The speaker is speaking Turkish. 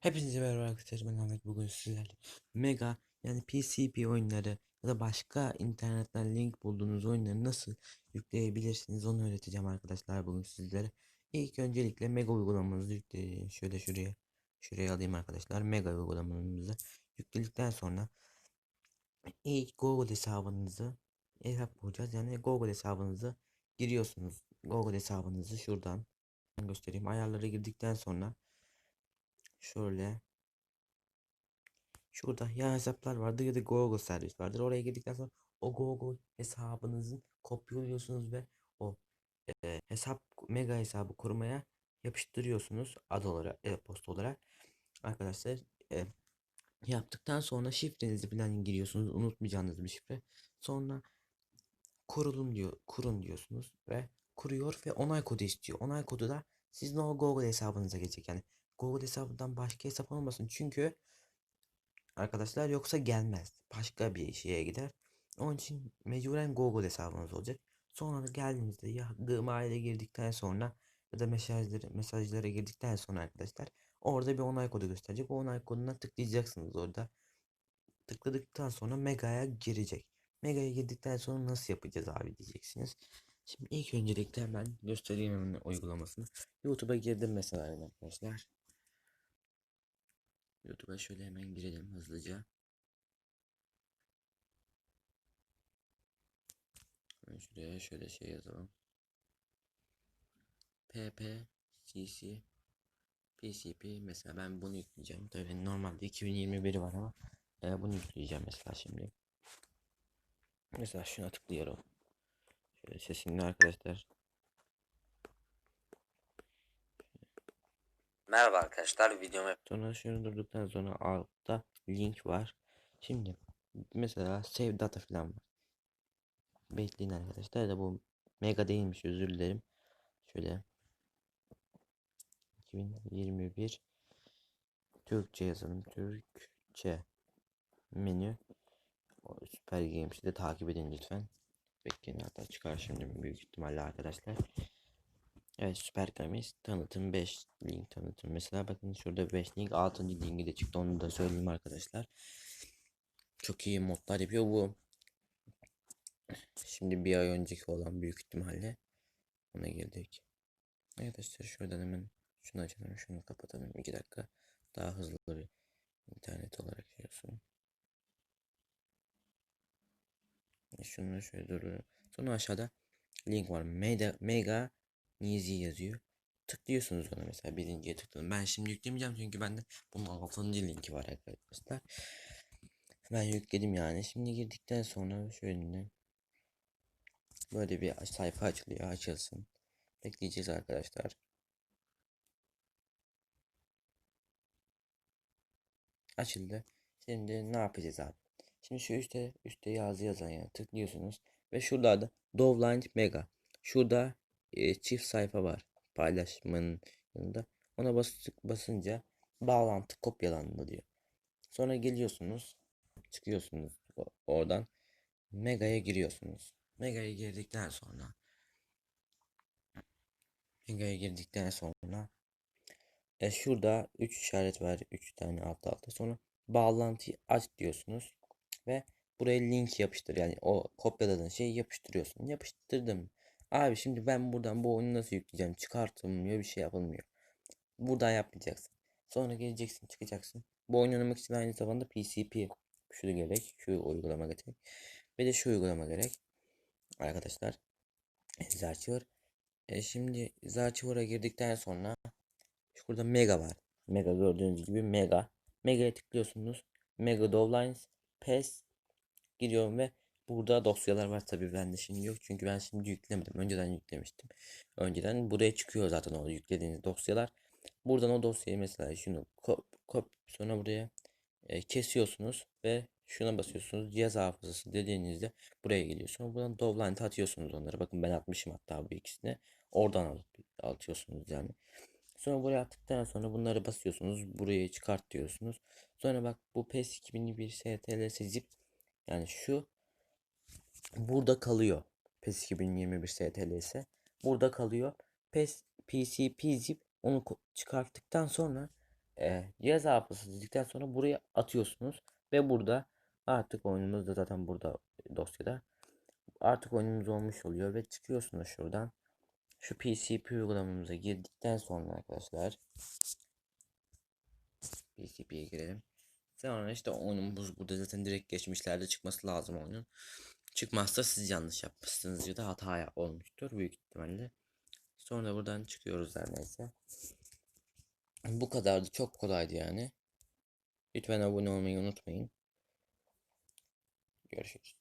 Hepinize merhaba arkadaşlar ben Ahmet bugün sizlerle Mega yani PCP oyunları ya da başka internetten link bulduğunuz oyunları nasıl yükleyebilirsiniz onu öğreteceğim arkadaşlar bugün sizlere. İlk öncelikle Mega uygulamanızı yükleyin. Şöyle şuraya şuraya alayım arkadaşlar. Mega uygulamamızı yükledikten sonra ilk Google hesabınızı hesap bulacağız. Yani Google hesabınızı giriyorsunuz. Google hesabınızı şuradan göstereyim. Ayarlara girdikten sonra Şöyle. Şurada ya hesaplar vardır ya da Google servis vardır. Oraya girdikten sonra o Google hesabınızı kopyalıyorsunuz ve o e, hesap mega hesabı kurmaya yapıştırıyorsunuz ad olarak e-posta olarak. Arkadaşlar e, yaptıktan sonra şifrenizi falan giriyorsunuz. Unutmayacağınız bir şifre. Sonra kurulum diyor, kurun diyorsunuz ve kuruyor ve onay kodu istiyor. Onay kodu da sizin o Google hesabınıza gelecek. Yani Google hesabından başka hesap olmasın. Çünkü arkadaşlar yoksa gelmez. Başka bir şeye gider. Onun için mecburen Google hesabınız olacak. Sonra geldiğinizde ya Gmail'e girdikten sonra ya da mesajları, mesajlara girdikten sonra arkadaşlar orada bir onay kodu gösterecek. O onay koduna tıklayacaksınız orada. Tıkladıktan sonra Mega'ya girecek. Mega'ya girdikten sonra nasıl yapacağız abi diyeceksiniz. Şimdi ilk öncelikle hemen göstereyim hemen uygulamasını. YouTube'a girdim mesela arkadaşlar. YouTube'a şöyle hemen girelim hızlıca. Şuraya şöyle şey yazalım. PP CC PCP mesela ben bunu yükleyeceğim. Tabii normalde 2021 var ama e, bunu yükleyeceğim mesela şimdi. Mesela şuna tıklıyorum. Şöyle sesini arkadaşlar. Merhaba arkadaşlar videomu Sonra şunu durduktan sonra altta link var. Şimdi mesela save data falan var. Bekleyin arkadaşlar da bu mega değilmiş özür dilerim. Şöyle 2021 Türkçe yazalım. Türkçe menü Süper Games'i de takip edin lütfen. Bekleyin hatta çıkar şimdi büyük ihtimalle arkadaşlar. Evet Süper Games tanıtım 5 link tanıtım. Mesela bakın şurada 5 link 6. linki de çıktı onu da söyleyeyim arkadaşlar. Çok iyi modlar yapıyor bu. Şimdi bir ay önceki olan büyük ihtimalle ona girdik. Arkadaşlar şuradan hemen şunu açalım şunu kapatalım 2 dakika daha hızlı bir internet olarak şey olsun. Şunu şöyle duruyor. Sonra aşağıda link var. Mega, Mega Nizi yazıyor. Tıklıyorsunuz ona mesela birinciye tıkladım. Ben şimdi yüklemeyeceğim çünkü bende bunun altıncı linki var arkadaşlar. Ben yükledim yani. Şimdi girdikten sonra şöyle böyle bir sayfa açılıyor. Açılsın. Bekleyeceğiz arkadaşlar. Açıldı. Şimdi ne yapacağız abi? Şimdi şu üstte üstte yazı yazan yani tıklıyorsunuz ve şurada da Dovline Mega. Şurada çift sayfa var paylaşmanın yanında. Ona bas, basınca bağlantı kopyalandı diyor. Sonra geliyorsunuz, çıkıyorsunuz oradan Mega'ya giriyorsunuz. Mega'ya girdikten sonra Mega'ya girdikten sonra e, şurada 3 işaret var. 3 tane alt alta. Sonra bağlantıyı aç diyorsunuz ve buraya link yapıştır. Yani o kopyaladığın şeyi yapıştırıyorsun. Yapıştırdım. Abi şimdi ben buradan bu oyunu nasıl yükleyeceğim? Çıkartılmıyor bir şey yapılmıyor. Buradan yapmayacaksın. Sonra geleceksin çıkacaksın. Bu oyunu oynamak için aynı zamanda PCP şu gerek. Şu uygulama gerek. Ve de şu uygulama gerek. Arkadaşlar. Zarchiver. E şimdi Zarchiver'a girdikten sonra şurada Mega var. Mega gördüğünüz gibi Mega. Mega'ya tıklıyorsunuz. Mega Dovlines PES giriyorum ve Burada dosyalar var tabii bende şimdi yok çünkü ben şimdi yüklemedim. Önceden yüklemiştim. Önceden buraya çıkıyor zaten o yüklediğiniz dosyalar. Buradan o dosyayı mesela şunu kop, kop sonra buraya e, kesiyorsunuz ve şuna basıyorsunuz. Cihaz hafızası dediğinizde buraya geliyorsunuz. Buradan Dovline'e atıyorsunuz onları. Bakın ben atmışım hatta bu ikisini. Oradan atıyorsunuz yani. Sonra buraya attıktan sonra bunları basıyorsunuz. Buraya çıkart diyorsunuz. Sonra bak bu PES 2001 STLS zip yani şu burada kalıyor. PES 2021 STLS burada kalıyor. PES PCP zip onu çıkarttıktan sonra e, cihaz hafızası dedikten sonra buraya atıyorsunuz ve burada artık oyunumuz da zaten burada dosyada artık oyunumuz olmuş oluyor ve çıkıyorsunuz şuradan şu PCP uygulamamıza girdikten sonra arkadaşlar PCP'ye girelim. Sonra işte oyunumuz burada zaten direkt geçmişlerde çıkması lazım oyunun. Çıkmazsa siz yanlış yapmışsınız ya da hata olmuştur büyük ihtimalle. Sonra buradan çıkıyoruz her neyse. Bu kadardı çok kolaydı yani. Lütfen abone olmayı unutmayın. Görüşürüz.